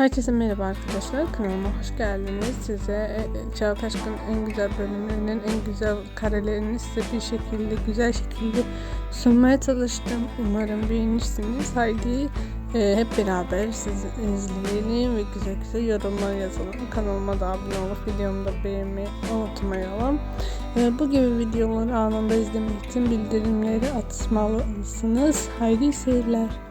Herkese merhaba arkadaşlar. Kanalıma hoş geldiniz. Size e, e Aşk'ın en güzel bölümlerinin en güzel karelerini size bir şekilde, güzel şekilde sunmaya çalıştım. Umarım beğenirsiniz. Haydi e, hep beraber siz izleyelim ve güzel güzel yorumlar yazalım. Kanalıma da abone olup videomu da beğenmeyi unutmayalım. E, bu gibi videoları anında izlemek için bildirimleri atmalısınız. Haydi seyirler.